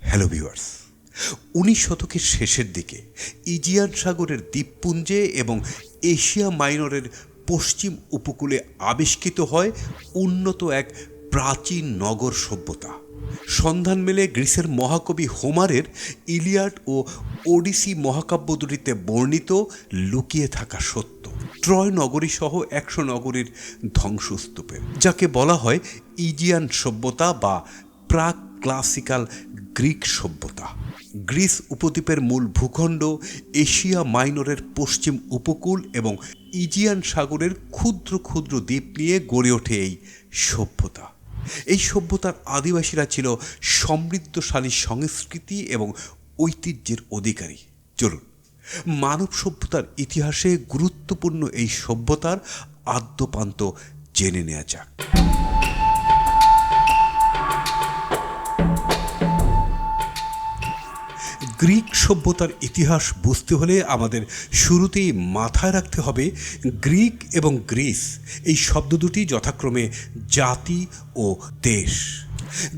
Hello viewers উনিশ শতকের শেষের দিকে ইজিয়ান সাগরের দ্বীপপুঞ্জে এবং এশিয়া মাইনরের পশ্চিম উপকূলে আবিষ্কৃত হয় উন্নত এক প্রাচীন নগর সভ্যতা। সন্ধান মেলে গ্রিসের মহাকবি হোমারের ইলিয়াড ও ওডিসি মহাকাব্য দুটিতে বর্ণিত লুকিয়ে থাকা সত্য। ট্রয় নগরী সহ একশো নগরীর ধ্বংসস্তূপের যাকে বলা হয় ইজিয়ান সভ্যতা বা প্রাক ক্লাসিক্যাল গ্রিক সভ্যতা। গ্রিস উপদ্বীপের মূল ভূখণ্ড, এশিয়া মাইনরের পশ্চিম উপকূল এবং ইজিয়ান সাগরের ক্ষুদ্র ক্ষুদ্র দ্বীপ নিয়ে গড়ে ওঠে এই সভ্যতা। এই সভ্যতার আদিবাসীরা ছিল সমৃদ্ধশালী সংস্কৃতি এবং ঐতিহ্যের অধিকারী। চলুন, মানব সভ্যতার ইতিহাসে গুরুত্বপূর্ণ এই সভ্যতার আদ্যপান্ত জেনে নেওয়া যাক। গ্রিক সভ্যতার ইতিহাস বুঝতে হলে আমাদের শুরুতেই মাথায় রাখতে হবে গ্রিক এবং গ্রিস, এই শব্দ দুটি যথাক্রমে জাতি ও দেশ।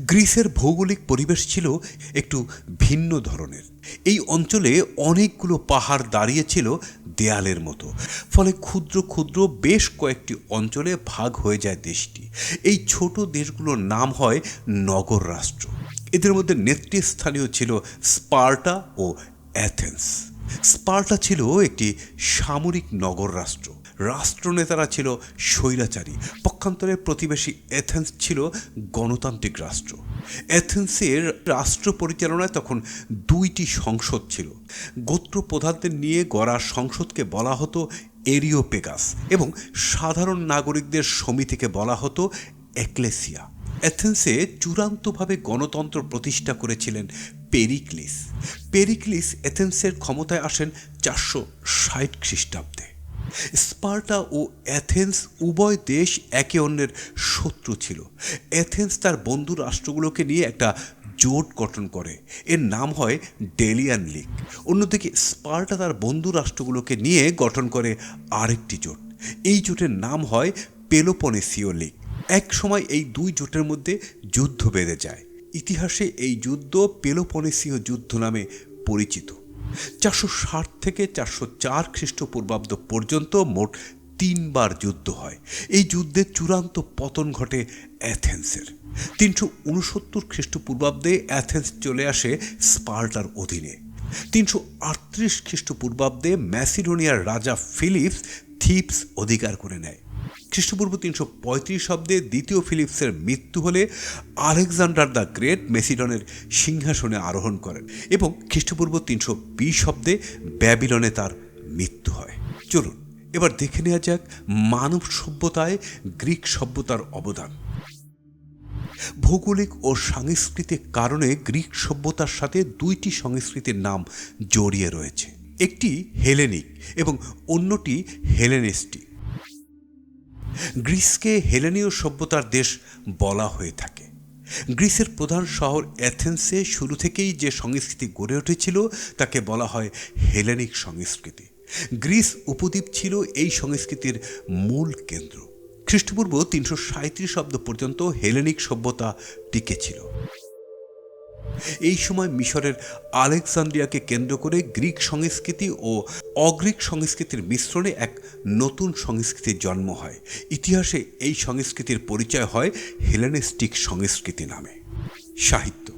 গ্রিসের ভৌগোলিক পরিবেশ ছিল একটু ভিন্ন ধরনের। এই অঞ্চলে অনেকগুলো পাহাড় দাঁড়িয়েছিল দেয়ালের মতো, ফলে ক্ষুদ্র ক্ষুদ্র বেশ কয়েকটি অঞ্চলে ভাগ হয়ে যায় দেশটি। এই ছোট দেশগুলোর নাম হয় নগর রাষ্ট্র। এদের মধ্যে নেতৃস্থানীয় ছিল স্পার্টা ও অ্যাথেন্স। স্পার্টা ছিল একটি সামরিক নগর রাষ্ট্র। রাষ্ট্রনেতারা ছিল স্বৈরাচারী। পক্ষান্তরে প্রতিবেশী এথেন্স ছিল গণতান্ত্রিক রাষ্ট্র। এথেন্সের রাষ্ট্র পরিচালনায় তখন দুইটি সংসদ ছিল। গোত্র প্রধানদের নিয়ে গড়া সংসদকে বলা হতো এরিওপেগাস এবং সাধারণ নাগরিকদের সমিতিকে বলা হতো এক্লেসিয়া। অ্যাথেন্সে চূড়ান্তভাবে গণতন্ত্র প্রতিষ্ঠা করেছিলেন পেরিক্লিস। পেরিক্লিস অ্যাথেন্সের ক্ষমতায় আসেন চারশো ষাট খ্রিস্টাব্দে। স্পার্টা ও অ্যাথেন্স উভয় দেশ একে অন্যের শত্রু ছিল। অ্যাথেন্স তার বন্ধু রাষ্ট্রগুলোকে নিয়ে একটা জোট গঠন করে। এর নাম হয় ডেলিয়ান লিগ। অন্যদিকে স্পার্টা তার বন্ধু রাষ্ট্রগুলোকে নিয়ে গঠন করে আরেকটি জোট। এই জোটের নাম হয় পেলোপনেসীয় লীগ। এক সময় এই দুই জোটের মধ্যে যুদ্ধ বেঁধে যায়। ইতিহাসে এই যুদ্ধ পেলোপনেসীয় যুদ্ধ নামে পরিচিত। চারশো ষাট থেকে চারশো চার খ্রিস্টপূর্বাব্দ পর্যন্ত মোট তিনবার যুদ্ধ হয়। এই যুদ্ধে চূড়ান্ত পতন ঘটে অ্যাথেন্সের। তিনশো উনসত্তর খ্রিস্টপূর্বাব্দে অ্যাথেন্স চলে আসে স্পার্টার অধীনে। তিনশো আটত্রিশ খ্রিস্টপূর্বাব্দে ম্যাসিডোনিয়ার রাজা ফিলিপস থিপস অধিকার করে নেয়। খ্রিস্টপূর্ব তিনশো পঁয়ত্রিশ শব্দে দ্বিতীয় ফিলিপসের মৃত্যু হলে আলেকজান্ডার দ্য গ্রেট মেসিডনের সিংহাসনে আরোহণ করেন এবং খ্রিস্টপূর্ব তিনশো বিশ শব্দে ব্যাবিলনে তার মৃত্যু হয়। চলুন, এবার দেখে নেওয়া যাক মানব সভ্যতায় গ্রিক সভ্যতার অবদান। ভৌগোলিক ও সাংস্কৃতিক কারণে গ্রিক সভ্যতার সাথে দুইটি সংস্কৃতির নাম জড়িয়ে রয়েছে। একটি হেলেনিক এবং অন্যটি হেলেনিস্টিক। গ্রিসকে হেলেনীয় সভ্যতার দেশ বলা হয়ে থাকে। গ্রিসের প্রধান শহর অ্যাথেন্সে শুরু থেকেই যে সংস্কৃতি গড়ে উঠেছিল, তাকে বলা হয় হেলেনিক সংস্কৃতি। গ্রিস উপদ্বীপ ছিল এই সংস্কৃতির মূল কেন্দ্র। খ্রিস্টপূর্ব তিনশো সাঁত্রিশ শব্দ পর্যন্ত হেলেনিক সভ্যতা টিকে ছিল। এই সময় মিশরের আলেকজান্দ্রিয়াকে কেন্দ্র করে গ্রিক সংস্কৃতি ও অগ্রিক সংস্কৃতির মিশ্রণে এক নতুন সংস্কৃতির জন্ম হয়। ইতিহাসে এই সংস্কৃতির পরিচয় হয় হেলেনিস্টিক সংস্কৃতি নামে। সাহিত্য।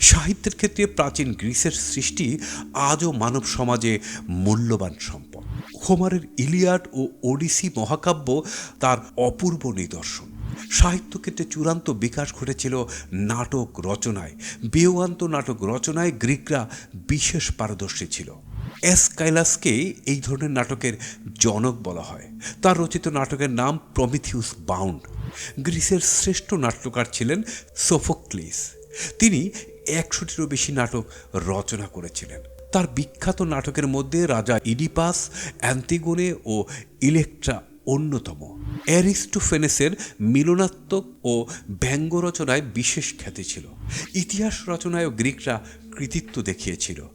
সাহিত্যের ক্ষেত্রে প্রাচীন গ্রিসের সৃষ্টি আজও মানব সমাজে মূল্যবান সম্পদ। হোমারের ইলিয়াড ও ওডিসি মহাকাব্য তার অপূর্ব নিদর্শন। সাহিত্যক্ষেত্রে চূড়ান্ত বিকাশ ঘটেছিল নাটক রচনায়। বেওয়ান্ত নাটক রচনায় গ্রিকরা বিশেষ পারদর্শী ছিল। এস কাইলাসকে এই ধরনের নাটকের জনক বলা হয়। তার রচিত নাটকের নাম প্রমিথিউস বাউন্ড। গ্রিসের শ্রেষ্ঠ নাট্যকার ছিলেন সোফোক্লিস। তিনি একশোটিরও বেশি নাটক রচনা করেছিলেন। তার বিখ্যাত নাটকের মধ্যে রাজা ইডিপাস অ্যান্টিগোনে ও ইলেকট্রা অন্যতম। অ্যারিস্টোফেনেসের মিলনাত্মক ও ব্যঙ্গ রচনায় বিশেষ খ্যাতি ছিল। ইতিহাস রচনায়ও গ্রিকরা কৃতিত্ব দেখিয়েছিল।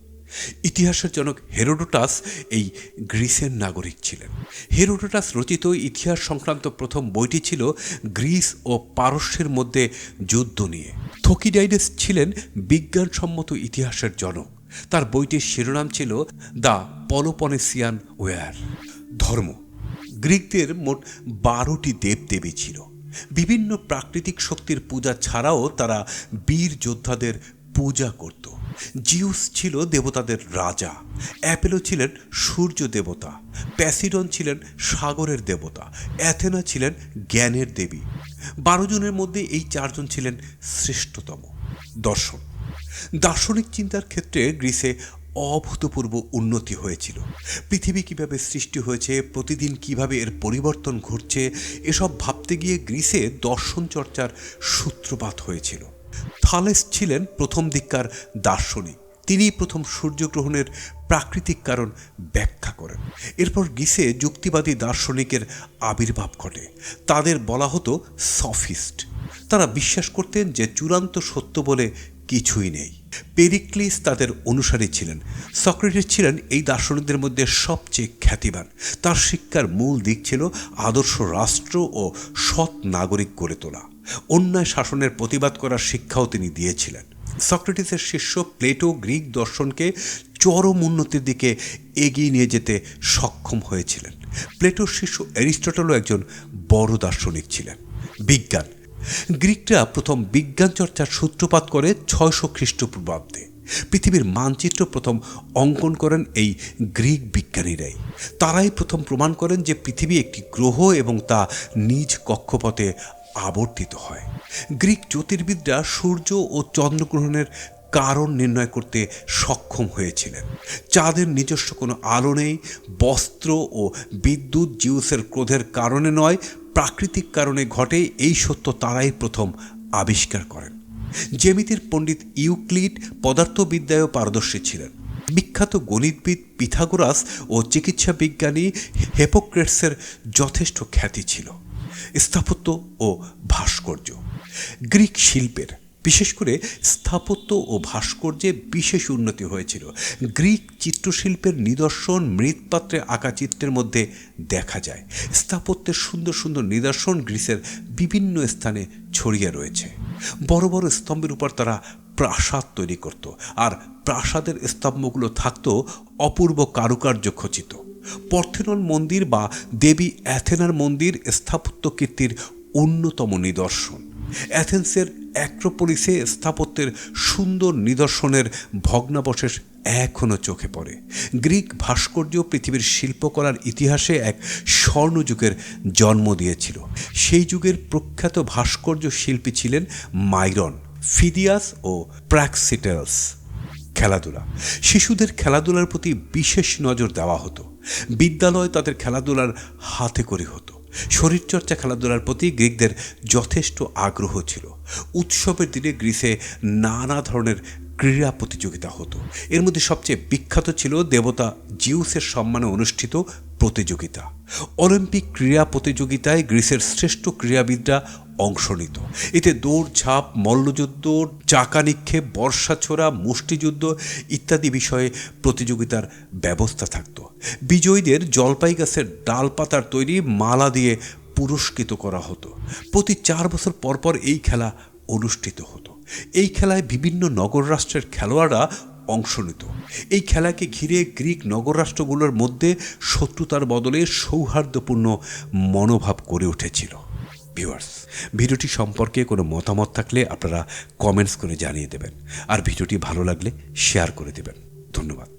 ইতিহাসের জনক হেরোডোটাস এই গ্রিসের নাগরিক ছিলেন। হেরোডোটাস রচিত ইতিহাস সংক্রান্ত প্রথম বইটি ছিল গ্রিস ও পারস্যের মধ্যে যুদ্ধ নিয়ে। থকিডাইডেস ছিলেন বিজ্ঞানসম্মত ইতিহাসের জনক। তার বইটির শিরোনাম ছিল দ্য পলোপনেসিয়ান ওয়ার। ধর্ম। গ্রিকদের মোট বারোটি দেবদেবী ছিল। বিভিন্ন প্রাকৃতিক শক্তির পূজা ছাড়াও তারা বীর যোদ্ধাদের পূজা করত। জিউস ছিল দেবতাদের রাজা, অ্যাপেলো ছিলেন সূর্য দেবতা, প্যাসিডন ছিলেন সাগরের দেবতা, অ্যাথেনা ছিলেন জ্ঞানের দেবী। বারো জনের মধ্যে এই চারজন ছিলেন শ্রেষ্ঠতম। দর্শন। দার্শনিক চিন্তার ক্ষেত্রে গ্রিসে অভূতপূর্ব উন্নতি হয়েছিল। পৃথিবী কীভাবে সৃষ্টি হয়েছে, প্রতিদিন কীভাবে এর পরিবর্তন ঘটছে, এসব ভাবতে গিয়ে গ্রিসে দর্শন চর্চার সূত্রপাত হয়েছিল। থালেস ছিলেন প্রথম দিককার দার্শনিক। তিনি প্রথম সূর্যগ্রহণের প্রাকৃতিক কারণ ব্যাখ্যা করেন। এরপর গ্রিসে যুক্তিবাদী দার্শনিকের আবির্ভাব ঘটে। তাদের বলা হতো সফিস্ট। তারা বিশ্বাস করতেন যে চূড়ান্ত সত্য বলে কিছুই নেই। পেরিক্লিস তাদের অনুসারী ছিলেন। সক্রেটিস ছিলেন এই দার্শনিকদের মধ্যে সবচেয়ে খ্যাতিবান তার শিক্ষার মূল দিক ছিল আদর্শ রাষ্ট্র ও সৎ নাগরিক গড়ে তোলা। অন্যায় শাসনের প্রতিবাদ করার শিক্ষাও তিনি দিয়েছিলেন। সক্রেটিসের শিষ্য প্লেটো গ্রিক দর্শনকে চরম উন্নতির দিকে এগিয়ে নিয়ে যেতে সক্ষম হয়েছিলেন। প্লেটোর শিষ্য অ্যারিস্টটলও একজন বড় দার্শনিক ছিলেন। বিজ্ঞান গ্রিকরা প্রথম বিজ্ঞান চর্চার সূত্রপাত করে ছয়শো খ্রিস্টপূর্বাব্দে। পৃথিবীর মানচিত্র প্রথম অঙ্কন করেন এই গ্রিক বিজ্ঞানীরাই। তারাই প্রথম প্রমাণ করেন যে পৃথিবী একটি গ্রহ এবং তা নিজ কক্ষপথে আবর্তিত হয়। গ্রিক জ্যোতির্বিদরা সূর্য ও চন্দ্রগ্রহণের কারণ নির্ণয় করতে সক্ষম হয়েছিলেন। চাঁদের নিজস্ব কোনো আলো নেই, বস্ত্র ও বিদ্যুৎ জিউসের ক্রোধের কারণে নয় প্রাকৃতিক কারণে ঘটে এই সত্য তারাই প্রথম আবিষ্কার করেন। জ্যামিতির পণ্ডিত ইউক্লিড পদার্থবিদ্যায়ও পারদর্শী ছিলেন। বিখ্যাত গণিতবিদ পিথাগোরাস ও চিকিৎসা বিজ্ঞানী হেপোক্রেটসের যথেষ্ট খ্যাতি ছিল। স্থাপত্য ও ভাস্কর্য। গ্রিক শিল্পের বিশেষ করে স্থাপত্য ও ভাস্কর্যে বিশেষ উন্নতি হয়েছিল। গ্রিক চিত্রশিল্পের নিদর্শন মৃৎপাত্রে আঁকা চিত্রের মধ্যে দেখা যায়। স্থাপত্যের সুন্দর সুন্দর নিদর্শন গ্রিসের বিভিন্ন স্থানে ছড়িয়ে রয়েছে। বড় বড় স্তম্ভের উপর তারা প্রাসাদ তৈরি করত আর প্রাসাদের স্তম্ভগুলো থাকত অপূর্ব কারুকার্য খচিত। পর্থেনন মন্দির বা দেবী অ্যাথেনার মন্দির স্থাপত্য কীর্তির অন্যতম নিদর্শন। অ্যাথেন্সের অ্যাক্রোপলিসে স্থাপত্যের সুন্দর নিদর্শনের ভগ্নাবশেষ এখনও চোখে পড়ে। গ্রিক ভাস্কর্য পৃথিবীর শিল্পকলার ইতিহাসে এক স্বর্ণযুগের জন্ম দিয়েছিল। সেই যুগের প্রখ্যাত ভাস্কর্য শিল্পী ছিলেন মাইরন, ফিদিয়াস ও প্র্যাক্সিটেলস খেলাধুলা। শিশুদের খেলাধুলার প্রতি বিশেষ নজর দেওয়া হতো। বিদ্যালয় তাদের খেলাধুলার হাতে করে হতো। শরীরচর্চা খেলাধুলার প্রতি গ্রিকদের যথেষ্ট আগ্রহ ছিল। উৎসবের দিনে গ্রিসে নানা ধরনের ক্রীড়া প্রতিযোগিতা হতো। এর মধ্যে সবচেয়ে বিখ্যাত ছিল দেবতা জিউসের সম্মানে অনুষ্ঠিত প্রতিযোগিতা। অলিম্পিক ক্রীড়া প্রতিযোগিতায় গ্রিসের শ্রেষ্ঠ ক্রীড়াবিদরা অংশ নিত। এতে দৌড় ঝাঁপ মল্লযুদ্ধ, চাকা নিক্ষেপ, বর্ষা ছোড়া, মুষ্টিযুদ্ধ ইত্যাদি বিষয়ে প্রতিযোগিতার ব্যবস্থা থাকত। বিজয়ীদের জলপাই গাছের ডালপাতার তৈরি মালা দিয়ে পুরস্কৃত করা হতো। প্রতি চার বছর পর পর এই খেলা অনুষ্ঠিত হতো। এই খেলায় বিভিন্ন নগর রাষ্ট্রের খেলোয়াড়রা অংশ নিত। এই খেলাকে ঘিরে গ্রিক নগররাষ্ট্রগুলোর মধ্যে শত্রুতার বদলে সৌহার্দ্যপূর্ণ মনোভাব গড়ে উঠেছিল। ভিউয়ার্স ভিডিওটি সম্পর্কে কোনো মতামত থাকলে আপনারা কমেন্টস করে জানিয়ে দেবেন। আর ভিডিওটি ভালো লাগলে শেয়ার করে দেবেন। ধন্যবাদ।